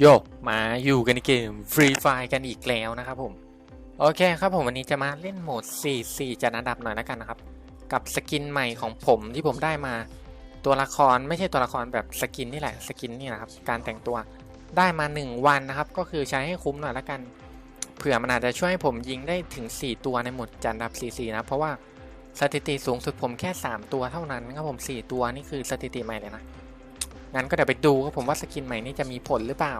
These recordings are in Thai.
โยมาอยู่กันในเกม Free Fire กันอีกแล้วนะครับผม โอเคครับผมวันนี้จะมาเล่นโหมด 4 4 จัดอันดับหน่อยแล้วกันนะครับ กับสกินใหม่ของผมที่ผมได้มาตัวละครไม่ใช่ตัวละครแบบสกินนี่แหละสกินนี่นะครับ การแต่งตัวได้มา 1 วันนะครับ ก็คือใช้ให้คุ้มหน่อยแล้วกัน เผื่อมันอาจจะช่วยให้ผมยิงได้ถึง 4 ตัวในโหมดจัดอันดับ 4 4 นะ เพราะว่าสถิติสูงสุดผมแค่ 3 ตัวเท่านั้นครับผม 4 ตัวนี่คือสถิติใหม่เลยนะ งั้นก็เดี๋ยวไปดูครับผมว่าสกินใหม่นี่จะมีผลหรือเปล่า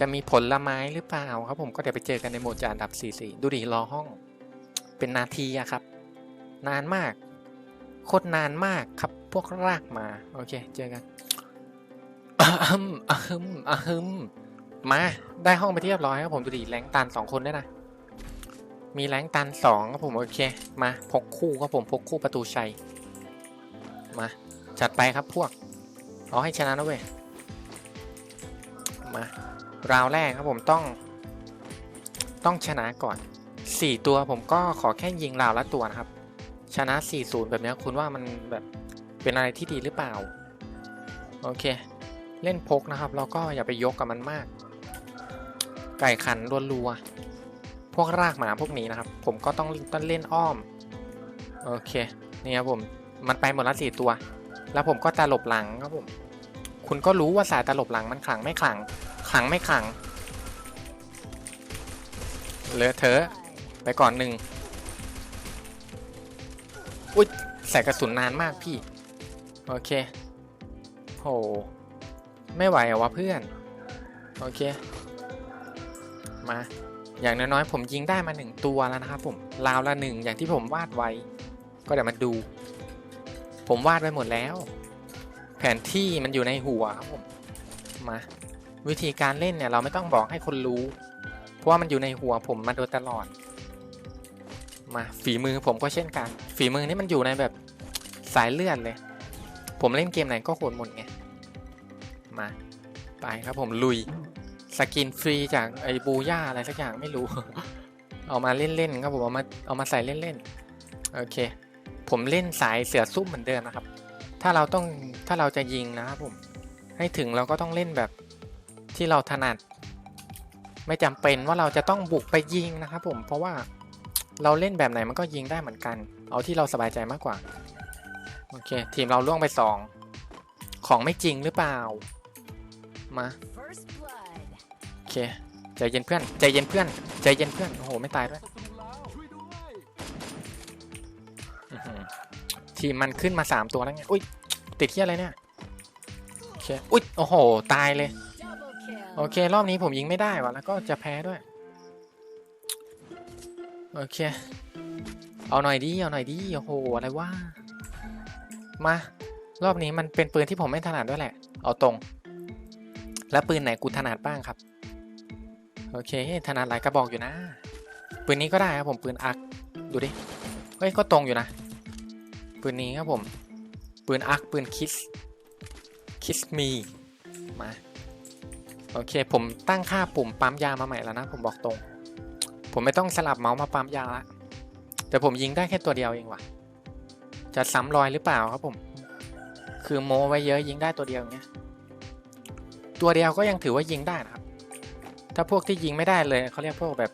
จะมีผลละไม้หรือเปล่าครับผมก็เดี๋ยวไปเจอกันในโหมดจานดับ 44 ดูดิรอห้อง เป็นนาทีอะครับ นานมากโคตรนานมากครับพวกรากมา โอเค เจอกันอะฮึมอะฮึมอะฮึมมา ได้ห้องไปเรียบร้อยครับผมดูดิแรงตันสองคนด้วยนะมีแรงตันสองครับผมโอเค มาพกคู่ครับผมพกคู่ประตูชัย มา จัดไปครับพวก เอาให้ชนะนะเว้ย มาราวแรกครับผมต้อง ต้องชนะก่อน 4 ตัวผมก็ขอแค่ยิงราวละตัวนะครับ ชนะ 4-0 แบบนี้คุณว่ามันแบบเป็นอะไรที่ดีหรือเปล่า โอเค เล่นพกนะครับ แล้วก็อย่าไปยกกับมันมาก ไก่ขันรัวๆพวกรากหมาพวกนี้นะครับ ผมก็ต้องต้องเล่นอ้อม โอเค นี่ครับผม มันไปหมดละสี่ตัว แล้วผมก็ตลบหลังครับผม คุณก็รู้ว่าสายตลบหลังมันขลังไม่ขลัง ขลังไม่ขลังเหลือเทอไปก่อนหนึ่งอุ้ยใส่กระสุนนานมากพี่ โอเคโหไม่ไหวอะวะเพื่อน โอเค มา อย่างน้อยๆผมยิงได้มาหนึ่งตัวแล้วนะครับผม ราวละหนึ่งอย่างที่ผมวาดไว้ ก็เดี๋ยวมาดู ผมวาดไว้หมดแล้ว แผนที่มันอยู่ในหัวครับผมมาวิธีการเล่นเนี่ยเราไม่ต้องบอกให้คนรู้ เพราะว่ามันอยู่ในหัวผมมาโดยตลอด มาฝีมือผมก็เช่นกัน ฝีมือนี่มันอยู่ในแบบสายเลือดเลย ผมเล่นเกมไหนก็โหดหมดไงมาไปครับผมลุยสกินฟรีจากไอ้บูย่าอะไรสักอย่างไม่รู้ เอามาเล่นๆครับผมเอามาเอามาใส่เล่นๆโอเค ผมเล่นสายเสือซุ่มเหมือนเดิมนะครับ ถ้าเราต้องถ้าเราจะยิงนะครับผม ให้ถึงเราก็ต้องเล่นแบบที่เราถนัด ไม่จำเป็นว่าเราจะต้องบุกไปยิงนะครับผม เพราะว่าเราเล่นแบบไหนมันก็ยิงได้เหมือนกัน เอาที่เราสบายใจมากกว่า โอเค ทีมเราล่วงไปสองของไม่จริงหรือเปล่า มา First blood. โอเค ใจเย็นเพื่อน ใจเย็นเพื่อน ใจเย็นเพื่อน โอ้โห ไม่ตายด้วย ทีมมันขึ้นมาสามตัวแล้วไงอุ้ยติดที่อะไรเนี่ยโอเคอุ้ยโอ้โห ตายเลย Double kill. โอเค รอบนี้ผมยิงไม่ได้ว่ะแล้วก็จะแพ้ด้วย โอเค เอาหน่อยดิเอาหน่อยดิโอ้โหอะไรวะมารอบนี้มันเป็นปืนที่ผมไม่ถนัดด้วยแหละ เอาตรง แล้วปืนไหนกูถนัดบ้างครับ โอเค ถนัดหลายกระบอกอยู่นะ ปืนนี้ก็ได้ครับผมปืนอัก ดูดิ เฮ้ย ก็ตรงอยู่นะ ปืนนี้ครับผม ปืนอักปืนคิสคิสมีมา โอเค ผมตั้งค่าปุ่มปั๊มยามาใหม่แล้วนะ ผมบอกตรง ผมไม่ต้องสลับเมาส์มาปั๊มยาละแต่ผมยิงได้แค่ตัวเดียวเองว่ะ จะซ้ำรอยหรือเปล่าครับผม คือโมไว้เยอะยิงได้ตัวเดียวเงี้ย ตัวเดียวก็ยังถือว่ายิงได้นะครับ ถ้าพวกที่ยิงไม่ได้เลยเขาเรียกพวกแบบ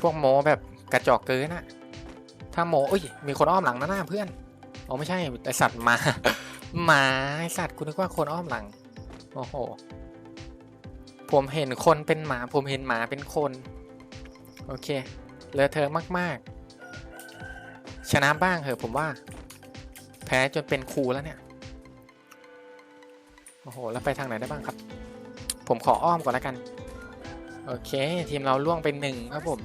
พวกโมแบบกระจอกเกินอะ ถ้าโมเอ้ย มีคนอ้อมหลังนะหน้าเพื่อนอ๋อไม่ใช่ไอสัตว์หมาหมาไอสัตว์คุณนึกว่าคนอ้อมหลัง โอ้โห ผมเห็นคนเป็นหมา ผมเห็นหมาเป็นคน โอเคเลอะเทอะมาก ๆ ชนะบ้างเหอะผมว่า แพ้จนเป็นครูแล้วเนี่ย โอ้โห แล้วไปทางไหนได้บ้างครับ ผมขออ้อมก่อนแล้วกัน โอเค ทีมเราล่วงไปหนึ่งครับผม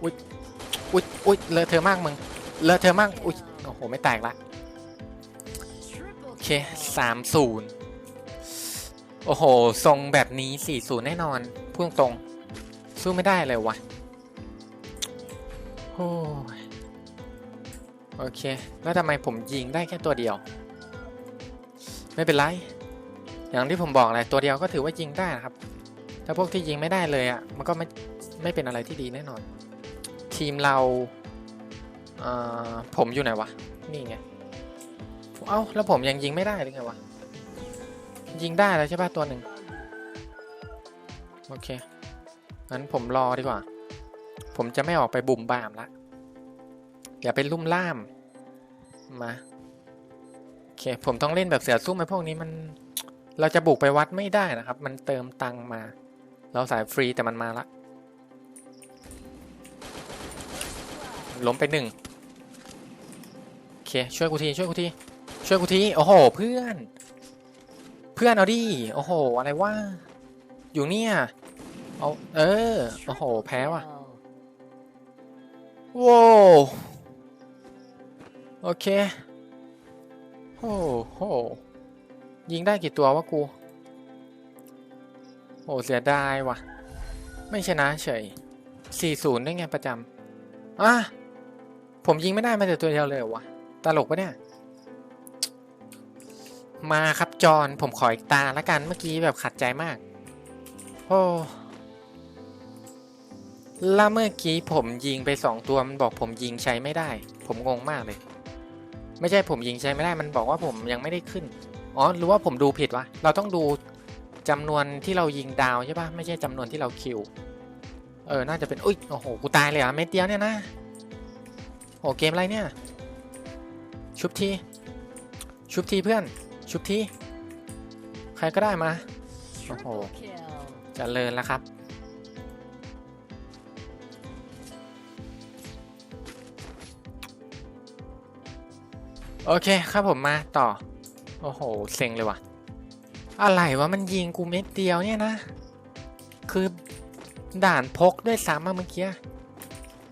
First blood. อุ๊ยอุ๊ยเลอะเทอมากมึง เลอะเทอมาก อุ๊ย โอ้โห ไม่แตกละ โอเคสามศูนย์โอ้โห ทรงแบบนี้สี่ศูนย์แน่นอนพุ่งตรง สู้ไม่ได้เลยวะโอ้โอเค แล้วทำไมผมยิงได้แค่ตัวเดียว ไม่เป็นไร อย่างที่ผมบอกแหละตัวเดียวก็ถือว่ายิงได้นะครับ ถ้าพวกที่ยิงไม่ได้เลยอะ่ะ มันก็ไม่ไม่เป็นอะไรที่ดีแน่นอน ทีมเราเออผมอยู่ไหนวะ นี่ไง เอ้า แล้วผมยังยิงไม่ได้เลยไงวะ ยิงได้แล้วใช่ป่ะตัวหนึ่ง โอเค งั้นผมรอดีกว่า ผมจะไม่ออกไปบุ่มบามละ อย่าไปลุ่มล่าม มา โอเค ผมต้องเล่นแบบเสือซุ่มไอ้พวกนี้มัน เราจะบุกไปวัดไม่ได้นะครับ มันเติมตังมา เราสายฟรีแต่มันมาละ ล้มไปหนึ่งโอเคช่วยกูทีช่วยกูทีช่วยกูทีโอ้โหเพื่อน เพื่อนเอาดิโอ้โหอะไรวะอยู่เนี่ยเอาเออโอ้โหแพ้ว่ะ Triple. ว้าวโอเคโอ้โหยิงได้กี่ตัววะกูโอ้เสียดายว่ะ ไม่ชนะเฉย 40 ได้ไงประจำอะ ผมยิงไม่ได้ม้แต่ตัวเดียวเลยวะตลกปะเนี่ย มาครับจอนผมขออีกตาละกันเมื่อกี้แบบขัดใจมาก โอ้แล้วเมื่อกี้ผมยิงไปสองตัวมันบอกผมยิงใช้ไม่ได้ ผมงงมากเลย ไม่ใช่ผมยิงใช้ไม่ได้มันบอกว่าผมยังไม่ได้ขึ้นอ๋อหรือว่าผมดูผิดวะเราต้องดูจำนวนที่เรายิงดาวใช่ปะไม่ใช่จำนวนที่เราคิว เออ น่าจะเป็น อุ้ย โอ้โห กูตายเลยอะ เม็ดเดียวเนี่ยนะ โอ้เกมอะไรเนี่ย ชุบที ชุบทีเพื่อน ชุบที ใครก็ได้มา Triple kill. เจริญแล้วครับ โอเคครับผมมาต่อ โอ้โห เซ็งเลยว่ะ อะไรวะมันยิงกูเม็ดเดียวเนี่ยนะ คือด่านพกด้วยซ้ำอะเมื่อกี้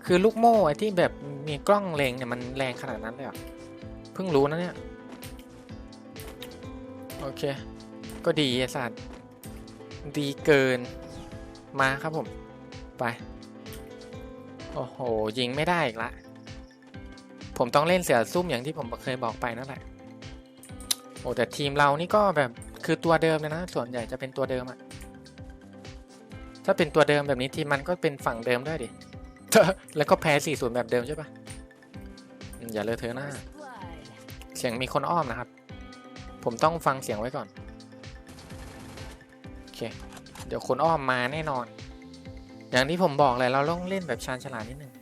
คือลูกโม่ไอ้ที่แบบ มีกล้องเลงเนี่ยมันแรงขนาดนั้นเลยเหรอเพิ่งรู้นะเนี่ย โอเค ก็ดีไอสัตว์ดีเกินมาครับผม ไป โอ้โห ยิงไม่ได้อีกละ ผมต้องเล่นเสือซุ่มอย่างที่ผมเคยบอกไปนั่นแหละ โอ้แต่ทีมเรานี่ก็แบบคือตัวเดิมเลยนะ ส่วนใหญ่จะเป็นตัวเดิมอะถ้าเป็นตัวเดิมแบบนี้ทีมมันก็เป็นฝั่งเดิมได้ดิ แล้วก็แพ้4 0แบบเดิมใช่ปะ อืมอย่าเลอะเทอะหน้า First blood. เสียงมีคนอ้อมนะครับ ผมต้องฟังเสียงไว้ก่อน โอเค เดี๋ยวคนอ้อมมาแน่นอน อย่างที่ผมบอกเลยเราต้องเล่นแบบชาญฉลาดนิดนึง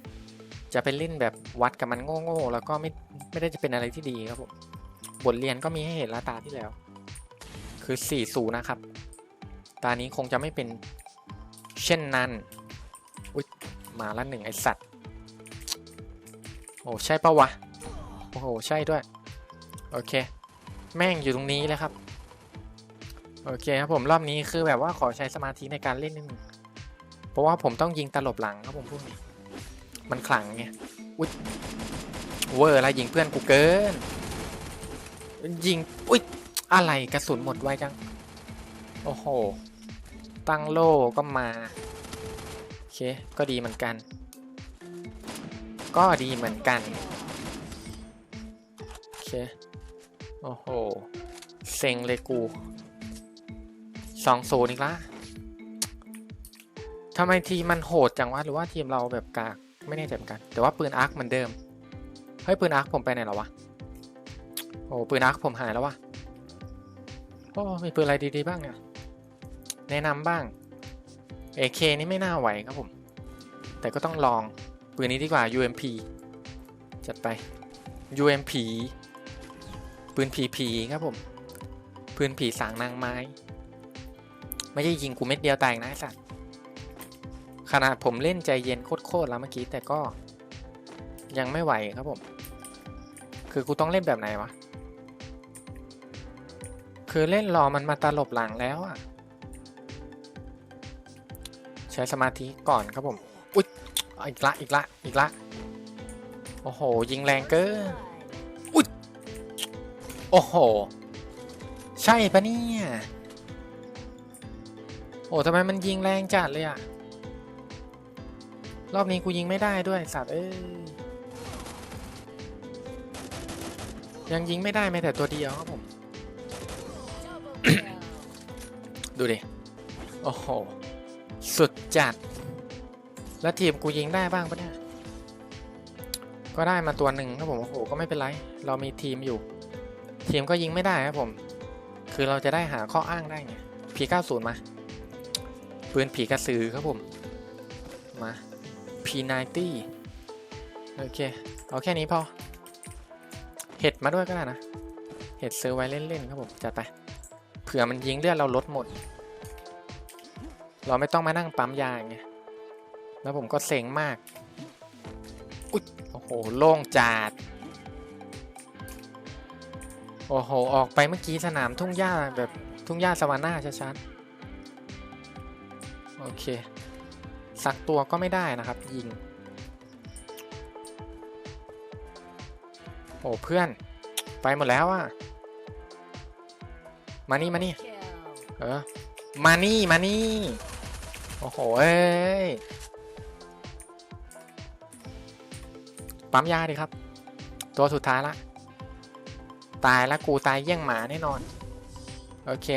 จะไปเล่นแบบวัดกับมันโง่ๆแล้วก็ไม่ไม่ได้จะเป็นอะไรที่ดีครับผม บทเรียนก็มีให้เห็นและตาที่แล้ว คือ4 0นะครับ ตานี้คงจะไม่เป็นเช่นนั้น อุ๊ย มาละหนึ่งไอสัตว์ โอ้ใช่ปะวะ โอ้โห ใช่ด้วย โอเค แม่งอยู่ตรงนี้เลยครับ โอเคครับผมรอบนี้คือแบบว่าขอใช้สมาธิในการเล่นนิดนึงเพราะว่าผมต้องยิงตลบหลังครับผมพูดนี้ มันขลังไงอุ๊ยเวอร์อะไรยิงเพื่อนกูเกิน ยิง อุ๊ยอะไรกระสุนหมดไวจัง โอ้โห ตั้งโล่ก็มา โอเค ก็ดีเหมือนกัน ก็ดีเหมือนกัน โอเค โอ้โห เซ็งเลยกูสองโซนอีกละทำไมทีมมันโหดจังวะ หรือว่าทีมเราแบบกากไม่แน่ใจเหมือนกัน แต่ว่าปืนอาร์คเหมือนเดิม เฮ้ย ปืนอาร์คผมไปไหนแล้ววะ โอ้ปืนอาร์คผมหายแล้ววะ โอ้ มีปืนอะไรดีๆบ้างเนี่ยแนะนำบ้าง AK นี่ไม่น่าไหวครับผม แต่ก็ต้องลอง ปืนนี้ดีกว่า UMP จัดไป UMP ปืนผีผีครับผม ปืนผีสางนางไม้ ไม่ใช่ยิงกูเม็ดเดียวตายนะไอ้สัตว์ขนาดผมเล่นใจเย็นโคตรๆแล้วเมื่อกี้แต่ก็ยังไม่ไหวครับผม คือกูต้องเล่นแบบไหนวะ คือเล่นรอมันมาตลบหลังแล้วอะใช้สมาธิก่อนครับผม อุ๊ย อีกละอีกละอีกละโอ้โห ยิงแรงเกิน Blood. โอ้โห ใช่ปะเนี่ยโอ้ทำไมมันยิงแรงจัดเลยอะรอบนี้กูยิงไม่ได้ด้วยสัตว์เอ้ยยังยิงไม่ได้แม้แต่ตัวเดียวครับผม ดูดิ โอ้โห สุดจัด แล้วทีมกูยิงได้บ้างปะเนี่ยก็ได้มาตัวหนึ่งครับผมโอ้โหก็ไม่เป็นไร เรามีทีมอยู่ ทีมก็ยิงไม่ได้ครับผม คือเราจะได้หาข้ออ้างได้ไง P90 มา ปืนผีกระสือครับผม มา P90 โอเค เอาแค่นี้พอ เห็ดมาด้วยก็ได้นะ เห็ดซื้อไว้เล่นๆครับผมจัดไป เผื่อมันยิงเลือดเราลดหมด เราไม่ต้องมานั่งปั๊มยาไง แล้วผมก็เซ็งมากอุ๊ยโอ้โห โล่งจัดโอ้โห ออกไปเมื่อกี้สนามทุ่งหญ้าแบบทุ่งหญ้าสวาน่าชัดๆ โอเค สักตัวก็ไม่ได้นะครับ ยิง โอ้เพื่อน ไปหมดแล้วอะมานี่ มานี่ เออ มานี่ มานี่ โอ้โห เอ้ย ปั๊มยาดิครับ ตัวสุดท้ายละ ตายแล้วกูตายเยี่ยงหมาแน่นอน โอเค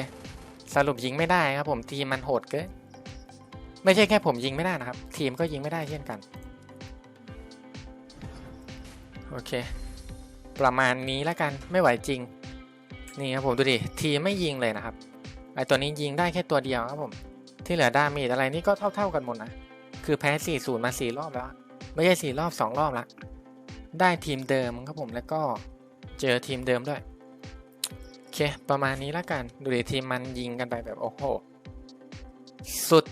สรุปยิงไม่ได้ครับ ผมทีมมันโหดเกินไม่ใช่แค่ผมยิงไม่ได้นะครับ ทีมก็ยิงไม่ได้เช่นกัน โอเค ประมาณนี้แล้วกันไม่ไหวจริง นี่ครับผมดูดิทีมไม่ยิงเลยนะครับไอตัวนี้ยิงได้แค่ตัวเดียวครับผม ที่เหลือดาเมจอะไรนี่ก็เท่า ๆกันหมดนะ คือแพ้ 4-0 มา 4 รอบแล้ว ไม่ใช่ 4 รอบ 2 รอบละ ได้ทีมเดิมครับผมแล้วก็เจอทีมเดิมด้วย โอเค ประมาณนี้แล้วกัน ดูดิทีมมันยิงกันไปแบบโอ้โห สุด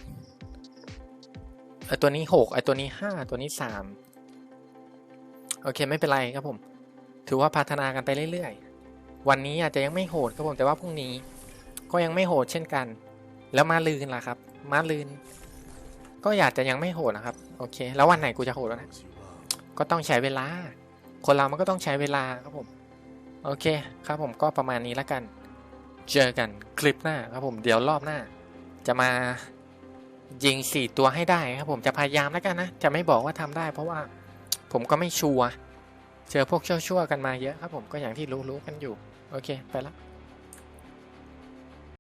ไอตัวนี้ 6 ไอตัวนี้ 5 ตัวนี้ 3 โอเคไม่เป็นไรครับผม ถือว่าพัฒนากันไปเรื่อยๆ วันนี้อาจจะยังไม่โหดครับผมแต่ว่าพรุ่งนี้ ก็ยังไม่โหดเช่นกัน แล้วมาลืนล่ะครับ มาลืน ก็อยากจะยังไม่โหดนะครับ โอเค แล้ววันไหนกูจะโหดแล้วนะ ก็ต้องใช้เวลา คนเรามันก็ต้องใช้เวลาครับผม โอเคครับผมก็ประมาณนี้แล้วกัน เจอกันคลิปหน้าครับผมเดี๋ยวรอบหน้า จะมายิงสี่ตัวให้ได้ครับผมจะพยายามแล้วกันนะ จะไม่บอกว่าทำได้ เพราะว่าผมก็ไม่ชัวร์เจอพวกชั่วๆกันมาเยอะครับผมก็อย่างที่รู้ๆกันอยู่ โอเค ไปละ